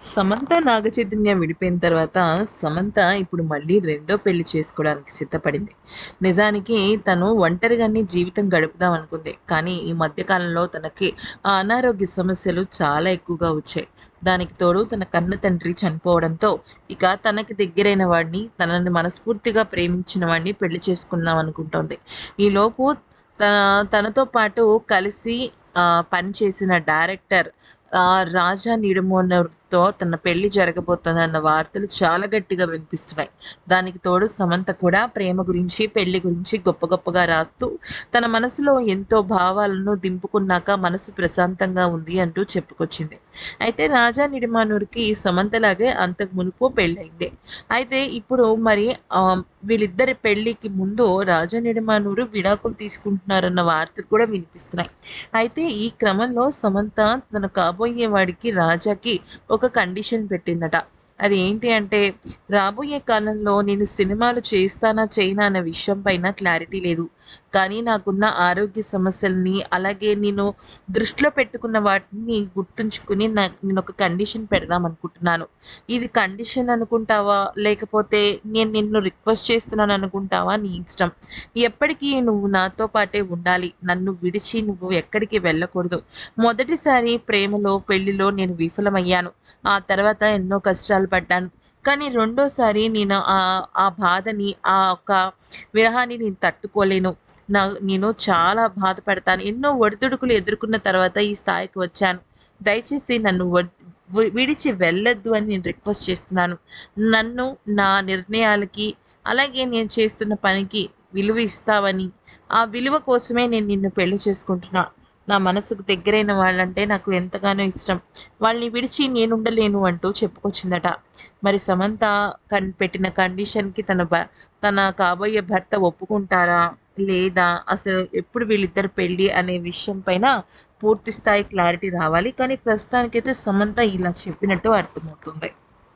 సమంత నాగచైతన్య విడిపోయిన తర్వాత సమంత ఇప్పుడు మళ్ళీ రెండో పెళ్ళి చేసుకోవడానికి సిద్ధపడింది. నిజానికి తను ఒంటరిగానే జీవితం గడుపుదాం అనుకుంది. కానీ ఈ మధ్యకాలంలో తనకి ఆ అనారోగ్య సమస్యలు చాలా ఎక్కువగా వచ్చాయి. దానికి తోడు తన కన్న తండ్రి చనిపోవడంతో ఇక తనకి దగ్గరైన వాడిని తనని మనస్ఫూర్తిగా ప్రేమించిన వాడిని పెళ్ళి చేసుకుందాం అనుకుంటోంది. ఈలోపు తన తనతో పాటు కలిసి పనిచేసిన డైరెక్టర్ రాజా తో తన పెళ్ళి జరగబోతుందన్న వార్తలు చాలా గట్టిగా వినిపిస్తున్నాయి. దానికి తోడు సమంత కూడా ప్రేమ గురించి పెళ్ళి గురించి గొప్ప గొప్పగా రాస్తూ తన మనసులో ఎంతో భావాలను దింపుకున్నాక మనసు ప్రశాంతంగా ఉంది అంటూ చెప్పుకొచ్చింది. అయితే రాజా నిడిమానూరుకి సమంతలాగే అంతకు మునుపు పెళ్ళైంది అయితే ఇప్పుడు మరి వీళ్ళిద్దరి పెళ్ళికి ముందు రాజా నిడిమానూరు విడాకులు తీసుకుంటున్నారన్న వార్తలు కూడా వినిపిస్తున్నాయి. అయితే ఈ క్రమంలో సమంత తన కాబోయే వాడికి రాజాకి ఒక కండిషన్ పెట్టిందట. అది ఏంటి అంటే రాబోయే కాలంలో నేను సినిమాలు చేస్తానా చేయనా అనే విషయం పైన క్లారిటీ లేదు. కానీ నాకున్న ఆరోగ్య సమస్యల్ని అలాగే నేను దృష్టిలో పెట్టుకున్న వాటిని గుర్తుంచుకుని నా నేను ఒక కండిషన్ పెడదాం అనుకుంటున్నాను. ఇది కండిషన్ అనుకుంటావా? లేకపోతే నేను నిన్ను రిక్వెస్ట్ చేస్తున్నాను అనుకుంటావా? నీ ఇష్టం. ఎప్పటికీ నువ్వు నాతో పాటే ఉండాలి. నన్ను విడిచి నువ్వు ఎక్కడికి వెళ్ళకూడదు. మొదటిసారి ప్రేమలో పెళ్ళిలో నేను విఫలమయ్యాను. ఆ తర్వాత ఎన్నో కష్టాలు పడ్డాను. కానీ రెండోసారి నేను ఆ ఆ బాధని ఆ ఒక విరహాన్ని నేను తట్టుకోలేను. నా నేను చాలా బాధపడతాను. ఎన్నో ఒడిదుడుకులు ఎదుర్కొన్న తర్వాత ఈ స్థాయికి వచ్చాను. దయచేసి నన్ను విడిచి వెళ్ళొద్దు అని నేను రిక్వెస్ట్ చేస్తున్నాను. నన్ను నా నిర్ణయాలకి అలాగే నేను చేస్తున్న పనికి విలువ ఇస్తావని ఆ విలువ కోసమే నేను నిన్ను పెళ్ళి చేసుకుంటున్నా. నా మనసుకు దగ్గరైన వాళ్ళంటే నాకు ఎంతగానో ఇష్టం. వాళ్ళని విడిచి నేనుండలేను అంటూ చెప్పుకొచ్చిందట. మరి సమంత కన్ పెట్టిన కండిషన్కి తన భ తన కాబోయే భర్త ఒప్పుకుంటారా? లేదా? అసలు ఎప్పుడు వీళ్ళిద్దరు పెళ్ళి అనే విషయం పైన పూర్తి స్థాయి క్లారిటీ రావాలి. కానీ ప్రస్తుతానికైతే సమంత ఇలా చెప్పినట్టు అర్థమవుతుంది.